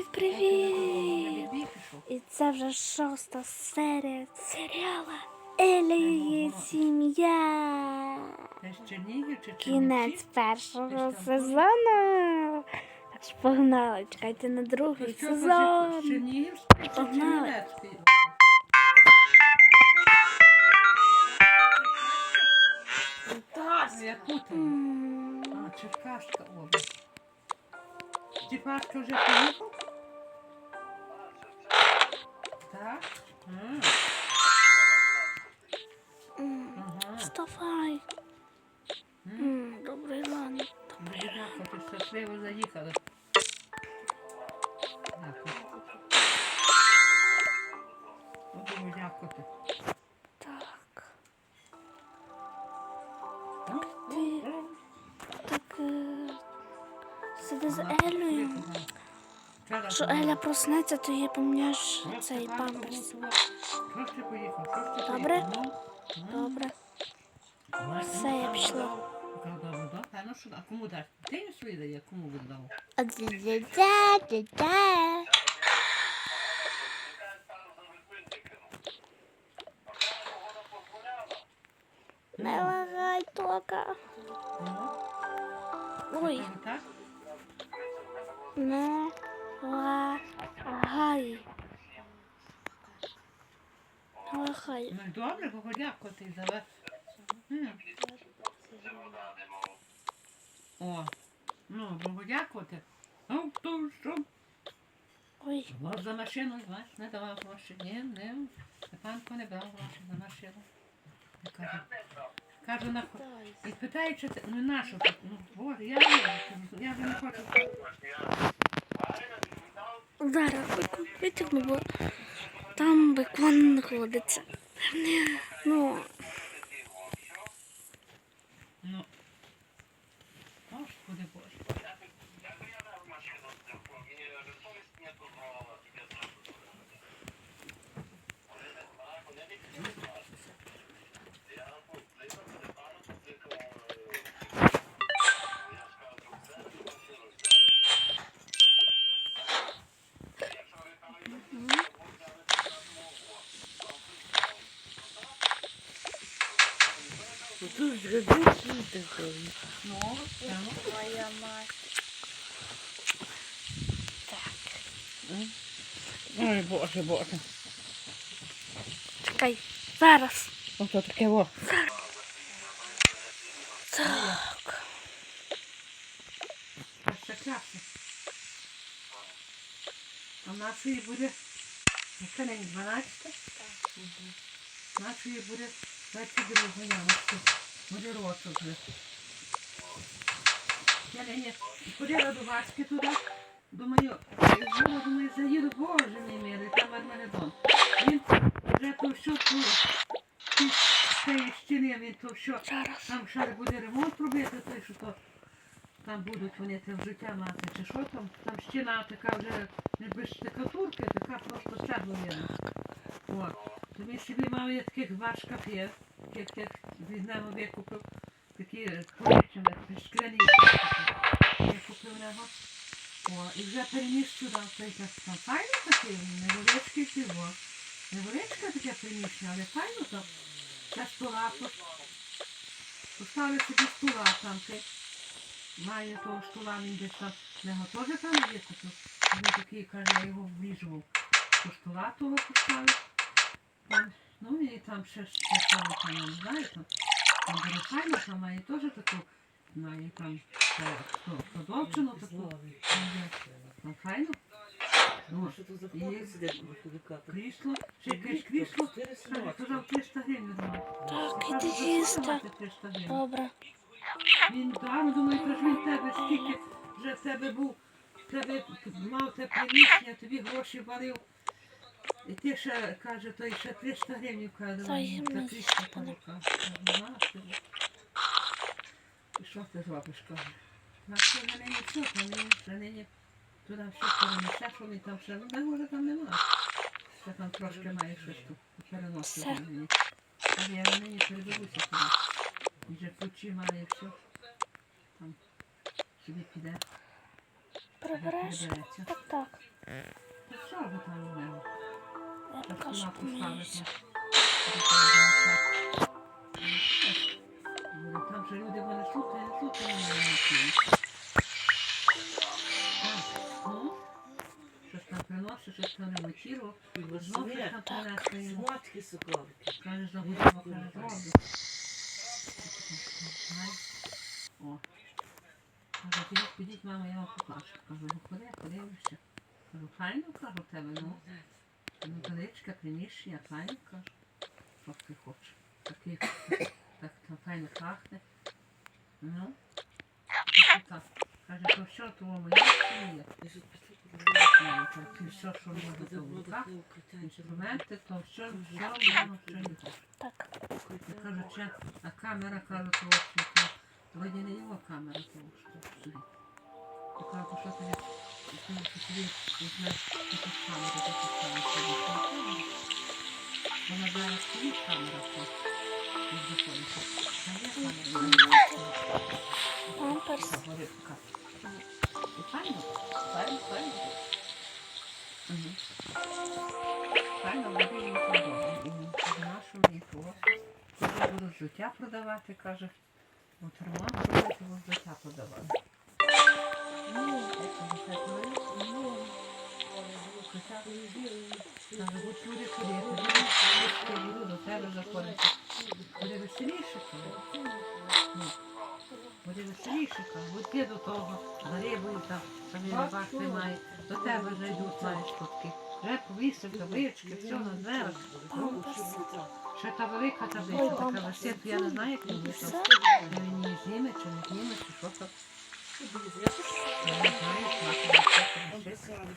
Привіт, привіт! І це вже шоста серія серіала Еля і сім'я. Кінець першого сезону. Так що погнали, чекайте на другий сезон. Погнали. А, Черкаська область. Степашка вже поїхав? Так? М, Вставай. М, Добрий ранок. Дуже дякую, ти щасливо заїхали. Дякую. Дуже дякувати. Так. Ну, Ти- ну, Так. е, Сиди з Елею. Якщо. Еля проснеться, то їй поміняєш цей памперс. Добре? Добре. Все, я пішла. А кому даш? Ти не свої дає, кому віддав? Не лагай, Тока. Ой, не Не. Ну, добре, бо дякувати за вас. О, ну, бо дякувати. Ну, то що? Ой, Вас за машину, знаєш, не давав гроші. Ні, не. Степанко не брав гроші за машину. Я кажу, кажу, на і питає, чи ти, ну на що ти? Ну, боже, я не я вже не хочу. зараз витягну, бо там бекон знаходиться. Ну, Тут зробив такий. Ну, твоя мать. Ой, Боже, Боже. Чекай, зараз. Ото таке во. Так. Аж. А нашої буде, яка нині 12? Нашої буде 22 яночки. Буде рочок вже. Я нині ходила до Васьки туди. Думаю, знову думаю, заїду, боже мій милий, там Армагеддон. Він вже то що ту, цієї стіни, він то Зараз. там ще буде ремонт робити, той, що то там будуть вони це взуття мати, чи що там, там стіна така вже не без штукатурки, така просто цегла видно. То собі мав я таких два шкафи, таких тих від нього викупив, такі порічені, шкляні. Я купив нього. О, і вже переніс сюди, то якась там файно таке, невеличкий тиво. Невеличке таке приміщення, але файно там. Це стола, тут. поставив собі стола там, ти. Має того стола, він десь там, нього теж там є тут. Він такий, каже, я його вріжував. До стола того поставив. Там, ну і там ще що там, не знаю, там, там там має теж таку, має там е, хто- таку. Ну, файно. Ну, Що тут за і крісло, ще якесь крісло. Чотири Каже, сорочки. казав 300 гривень. Так, іди їсти. давати 300 гривень? Добре. Він давно думає, каже, він в тебе стільки вже в тебе був, в тебе мав те приміщення, тобі гроші валив. І ти ще, каже, той ще 300 гривень каже, Та давай, й за мені крісло ще не- того, каже. «Ну, на що? І що ти зробиш, каже? На що на нині все, там нині, ще нині туди все перенесе, що він там ще, ну, не може там нема. Ще там трошки має щось тут переносити. Все. нині. А я на нині переберуся туди. І вже ключі має все. Там собі піде. Прибереш? Так, так. там у мене. Я Так покажу сама поміюся. поставити. Там же люди вони тут, а тут вони не нічого. Так, ну, щось там приносить, щось там не вечіру. Знов щось там принесли йому. Матки соколики. Каже, загубимо, каже, зроблю. О. Каже, підіть, підіть, мама, я вам покажу. Кажу, ну ходи, ходи ще. Кажу, файно, кажу, в тебе, ну. Величке приміщення, кажу. Що ти хочеш? Такий, так, там файно пахне. Ну. Так, так. Каже, то що, то моє Мама, каже, ти все, що коли то в руках, інструменти, то все, все, воно, що не. Так. Кажу, чи, а камера, кажу, того, що то, вроді не його камера, того, що собі. Я кажу, то що тобі, ти ти собі візьмеш Вона зараз собі камера. Памперс. Файно, файно, файно. Файно, буде їм подобає. В нашому того. Коли життя продавати, каже, от робити, будуть життя продавати. Буде. Ну, Буде веселіше, ти до того, за рибою там, там і рибак тримає, до тебе вже йдуть, знаєш, кутки. Вже повісив таблички, все на дверах. Ще та велика табличка, така висить, я не знаю, як вийшов. Чи її зніме, чи не зніме, чи що то. Що я не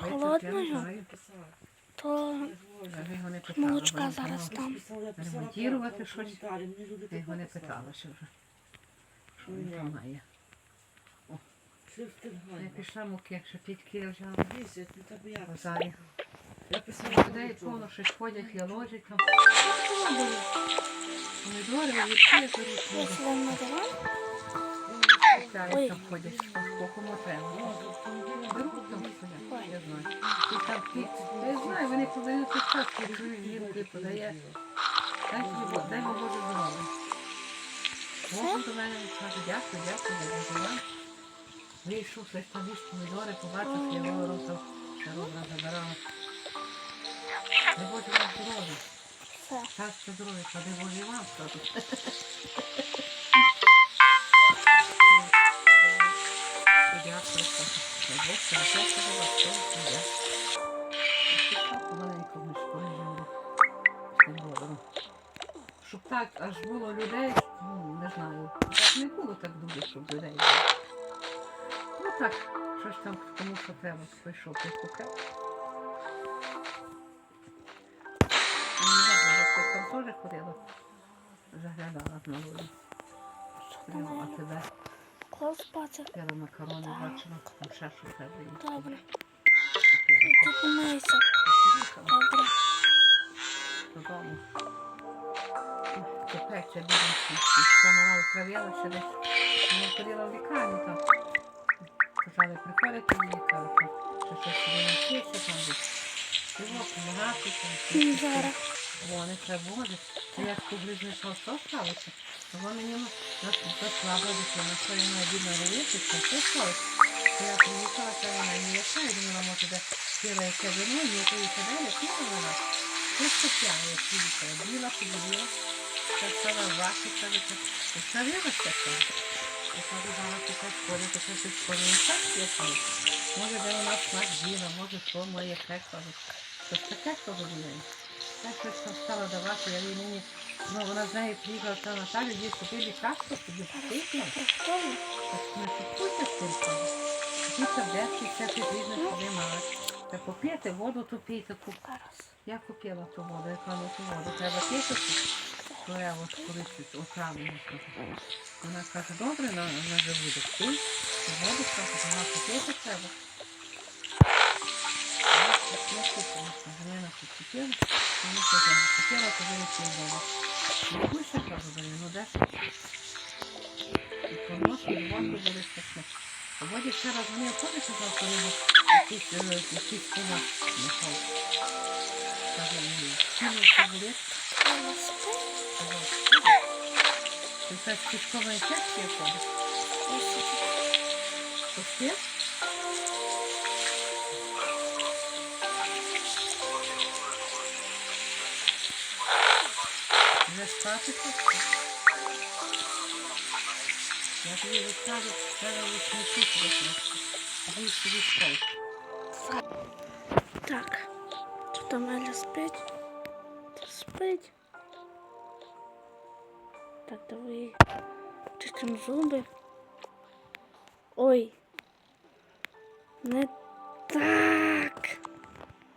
холодною, то молочка зараз там ремонтувати щось. Я його не питалася вже. Що він там має. Я пішла муки, ще підки я взяла. базарі. Людей повно щось ходять, я ложать там. Помідори, огірки, Я беруть. Ой. там ходять, по кому треба. Беруть там стоять, я знаю. І там ті, я знаю, вони подають підказки, чують жінки, подає. Дай тобі Бог, дай Боже здоров'я. Бог до мене каже, дякую, дякую, дякую. Вийшов, щось там їсть помідори, побачив, я його ротом, ще робра забирала. Дай Боже вам здоров'я. Все. Щастя, здоров'я, дай Боже вам скажу. Дякую. Помаленьку ми ж понижали з тим говором. Щоб так аж було людей, ну, не знаю. Так не було так дуже, щоб людей було. Ну так, щось там кому що треба, прийшов, ти купив. Там теж ходила, заглядала на А тебе Клас бачив. я макарони бачила, там ще що треба. Добре. Ти помийся. Добре. додому. Купеться бідності. Що мала отравилася десь. Вона ходила в лікарню там. Казали, приходите в лікарню. Що щось собі навчився там десь. Його помагати там. Зараз. Вони це буде. Це як публічне що сталося. То вони мені заслабо дитина, що я маю бідно все сталося. Я приїхала, це вона не яка, я думала, може, де піла яке вино, і яке яке далі, піла вона. Це спочатку, як приїхала, біла, подивила, це стала ваша, це це. Ставилася це. Я кажу, зараз ти так ходить, ти щось не так, я кажу. Може, де вона смак біла, може, що моє яке, кажу. Щось таке, що буде. Так щось там стала давати, я їй мені, ну вона з нею приїхала та Наталя, їй купили кашку, собі купити. Так не купуйте тільки. Ті таблетки, все потрібно, що ви. Та поп'єте воду, то пійте. Я купила ту воду, я кажу, ту воду. Треба пити, то я от колись отравлено. Вона каже, добре, на, на желудок пий, воду, каже, вона поп'єте треба. Я купила, Галина купила, вона купила, то вирішила вдома. Ну, кажу, блин, ну ж? І понос, і воду були таке. Водя ще раз мені коли казав, коли його якийсь, е, якийсь кулак нехав. Каже мені, кинув таблет, «Що це?» Кишкова інфекція ходить. Ось. Пусти? Вже спати хочеш? Я тобі розкажу, віднесу тебе трошки. А ви собі спать. Так. Тут Амеля спить. Та спить. Так, давай чистим зуби. Ой. Не так.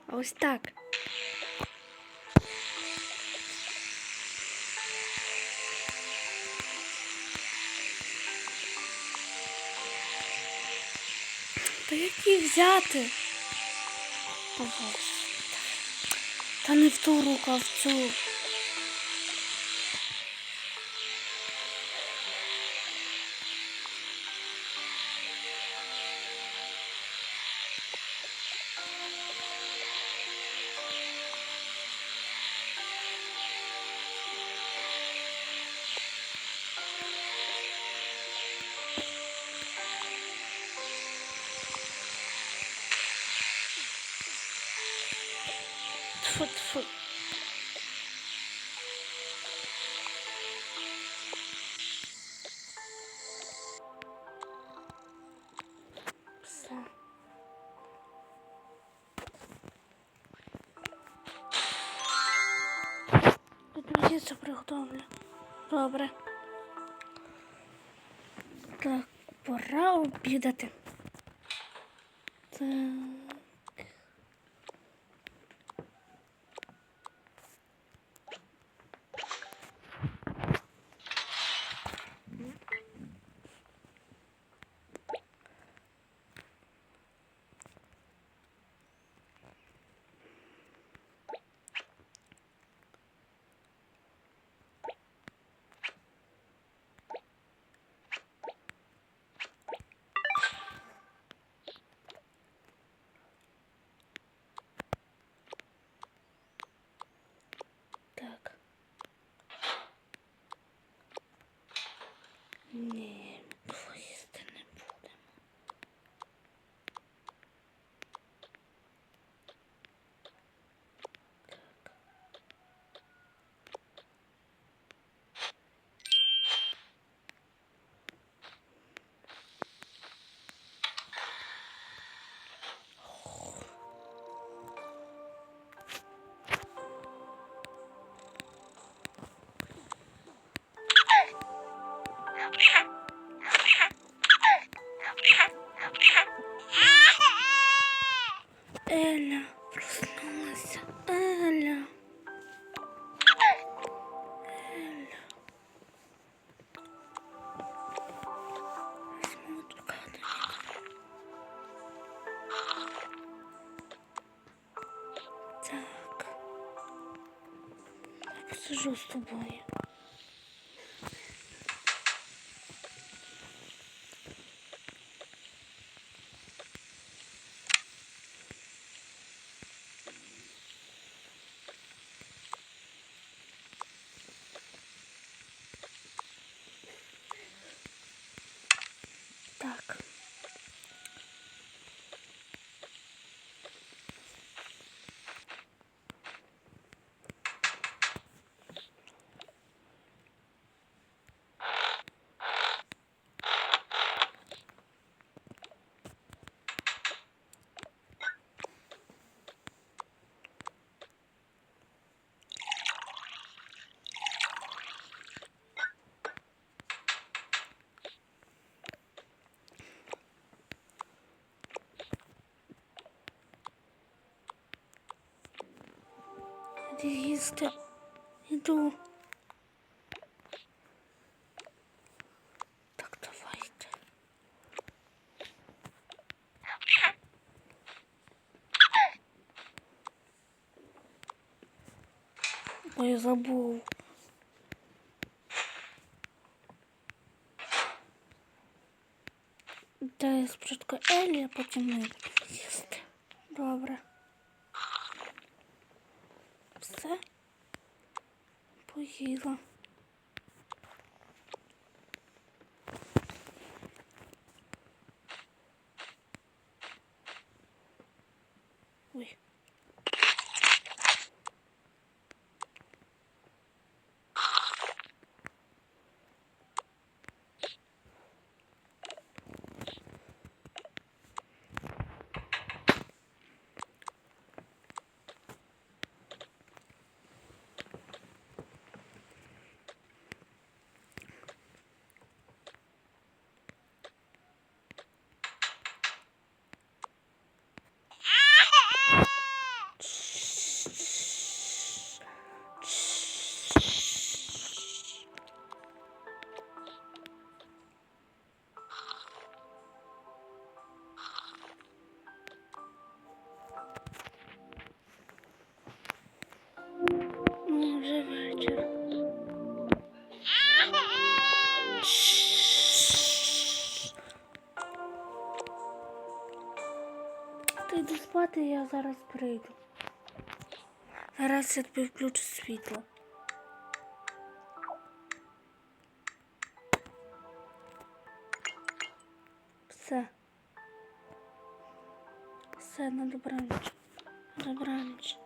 А ось так. Та як взяти? Та не в ту руку, а в цю. Обідати. Так. Посижу з тобою. Так. їсти. Іду. Так, давайте. Ой, забув. Де я спочатку Елі, а потім ми буду їсти. Добре. Ой. Я зараз прийду. Зараз я тобі включу світло. Все. Все, на добраніч. Добраніч.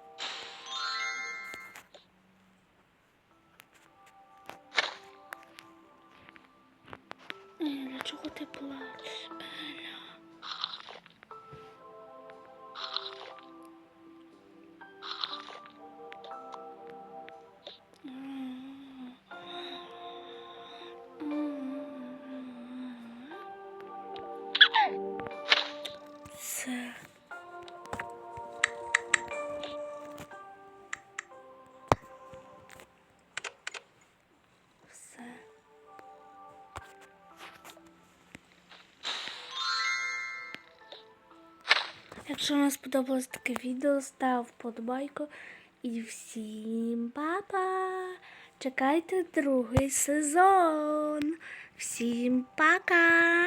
Якщо вам сподобалось таке відео, став вподобайку. І всім па-па! Чекайте другий сезон. Всім пока!